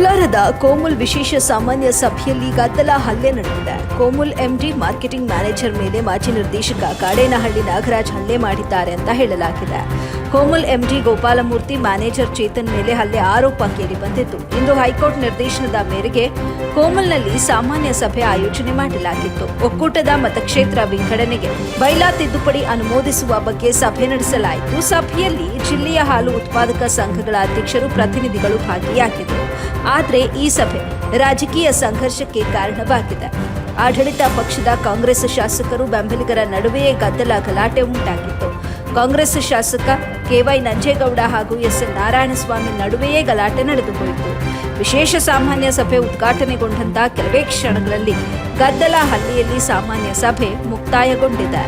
ಕೋಲಾರದ ಕೋಮುಲ್ ವಿಶೇಷ ಸಾಮಾನ್ಯ ಸಭೆಯಲ್ಲಿ ಗದ್ದಲ ಹಲ್ಲೆ ನಡೆದಿದೆ. ಕೋಮುಲ್ ಎಂಡಿ ಮಾರ್ಕೆಟಿಂಗ್ ಮ್ಯಾನೇಜರ್ ಮೇಲೆ ಮಾಜಿ ನಿರ್ದೇಶಕ ಕಾಡೇನಹಳ್ಳಿ ನಾಗರಾಜ್ ಹಲ್ಲೆ ಮಾಡಿದ್ದಾರೆ ಅಂತ ಹೇಳಲಾಗಿದೆ. ಕೋಮುಲ್ ಎಂಡಿ ಗೋಪಾಲಮೂರ್ತಿ ಮ್ಯಾನೇಜರ್ ಚೇತನ್ ಮೇಲೆ ಹಲ್ಲೆ ಆರೋಪ ಕೇಳಿ ಬಂದಿತ್ತು ಇಂದು ಹೈಕೋರ್ಟ್ ನಿರ್ದೇಶನದ ಮೇರೆಗೆ ಕೋಮಲ್ನಲ್ಲಿ ಸಾಮಾನ್ಯ ಸಭೆ ಆಯೋಜನೆ ಮಾಡಲಾಗಿತ್ತು. ಒಕ್ಕೂಟದ ಮತಕ್ಷೇತ್ರ ವಿಂಗಡಣೆಗೆ ಬೈಲಾ ತಿದ್ದುಪಡಿ ಅನುಮೋದಿಸುವ ಬಗ್ಗೆ ಸಭೆ ನಡೆಸಲಾಯಿತು. ಸಭೆಯಲ್ಲಿ ಜಿಲ್ಲೆಯ ಹಾಲು ಉತ್ಪಾದಕ ಸಂಘಗಳ ಅಧ್ಯಕ್ಷರು ಪ್ರತಿನಿಧಿಗಳು ಭಾಗಿಯಾಗಿದ್ದರು. ಆದರೆ ಈ ಸಭೆ ರಾಜಕೀಯ ಸಂಘರ್ಷಕ್ಕೆ ಕಾರಣವಾಗಿದೆ. ಆಡಳಿತ ಪಕ್ಷದ ಕಾಂಗ್ರೆಸ್ ಶಾಸಕರು ಬೆಂಬಲಿಗರ ನಡುವೆಯೇ ಗದ್ದಲ ಗಲಾಟೆ ಉಂಟಾಗಿತ್ತು. ಕಾಂಗ್ರೆಸ್ ಶಾಸಕ ಕೆವೈ ನಂಜೇಗೌಡ ಹಾಗೂ ಎಸ್ ಎನ್ ನಾರಾಯಣಸ್ವಾಮಿ ನಡುವೆಯೇ ಗಲಾಟೆ ನಡೆದುಹೋಯಿತು ವಿಶೇಷ ಸಾಮಾನ್ಯ ಸಭೆ ಉದ್ಘಾಟನೆಗೊಂಡಂತ ಕೆಲವೇ ಕ್ಷಣಗಳಲ್ಲಿ ಗದ್ದಲ ಹಳ್ಳಿಯಲ್ಲಿ ಸಾಮಾನ್ಯ ಸಭೆ ಮುಕ್ತಾಯಗೊಂಡಿದೆ.